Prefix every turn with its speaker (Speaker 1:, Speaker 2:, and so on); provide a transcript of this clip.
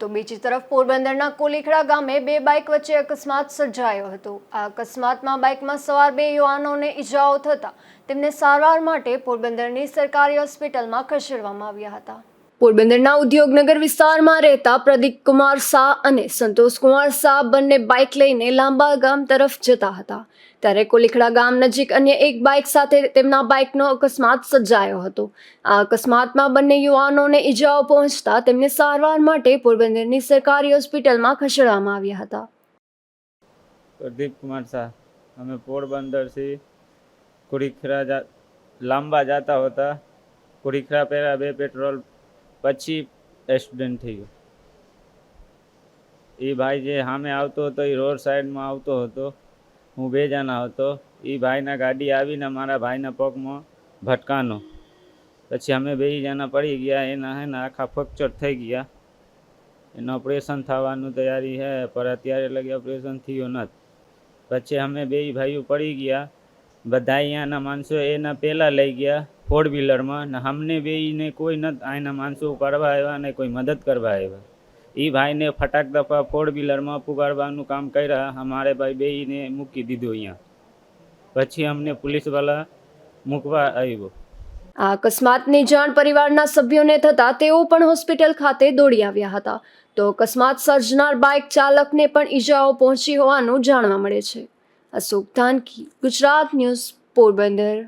Speaker 1: તો બીજી તરફ પોરબંદરના કોલીખડા ગામે બે બાઇક વચ્ચે અકસ્માત સર્જાયો હતો. આ અકસ્માતમાં બાઇકમાં સવાર બે યુવાનોને ઈજાઓ થતા તેમને સારવાર માટે પોરબંદરની સરકારી હોસ્પિટલમાં ખસેડવામાં આવ્યા હતા. પોરબંદરના ઉદ્યોગનગર વિસ્તારમાં રહેતા પ્રદીપ કુમાર શાહ અને સંતોષ કુમાર શાહ બંને બાઇક લઈને લાંબા ગામ તરફ જતા હતા. ત્યારે કોલીખડા ગામ નજીક અન્ય એક બાઇક સાથે તેમના બાઇકનો અકસ્માત સર્જાયો હતો. આ અકસ્માતમાં બંને યુવાનોને ઈજાઓ પહોંચતા તેમને સારવાર માટે પોરબંદરની સરકારી હોસ્પિટલમાં ખસેડવામાં આવ્યા હતા.
Speaker 2: પ્રદીપ કુમાર શાહ, અમે પોરબંદરથી કોળીખડા લાંબા જતા હતા. કોળીખડા પહેલાં બે પેટ્રોલ પછી એક્સિડન્ટ થઈ ગયો. એ ભાઈ જે સામે આવતો હતો એ રોડ સાઈડમાં આવતો હતો, હું બે જણા હતો એ ભાઈના ગાડી આવીને મારા ભાઈના પગમાં ભટકાનો. પછી અમે બે જણા પડી ગયા, એના હે ને આખા ફ્રેક્ચર થઈ ગયા. એનું ઓપરેશન થવાનું તૈયારી છે પણ અત્યારે લગી ઓપરેશન થયું નથી. પછી અમે બે ભાઈઓ પડી ગયા. બધા અહીંયાના માણસો એના પહેલાં લઈ ગયા. ફોર વ્હીલરમાં ને અમને બેયને કોઈ નથી આના માણસો કરવા આવ્યા ને કોઈ મદદ કરવા આવ્યા એ ભાઈને ફટાક દફા ફોર વ્હીલરમાં પુગાડવાનું કામ કર્યા, અમારે ભાઈ બેયને મૂકી દીધું અહીંયા. પછી અમને પોલીસવાળા મૂકવા આવ્યો.
Speaker 1: આ અકસ્માતની જાણ પરિવારના સભ્યોને થતાં તેઓ પણ હોસ્પિટલ ખાતે દોડી આવ્યા હતા. તો અકસ્માત સર્જનાર બાઇક ચાલકને પણ ઈજાઓ પહોંચી હોવાનું જાણવા મળે છે. અશોક ધાનકી ગુજરાત ન્યૂઝ પોરબંદર.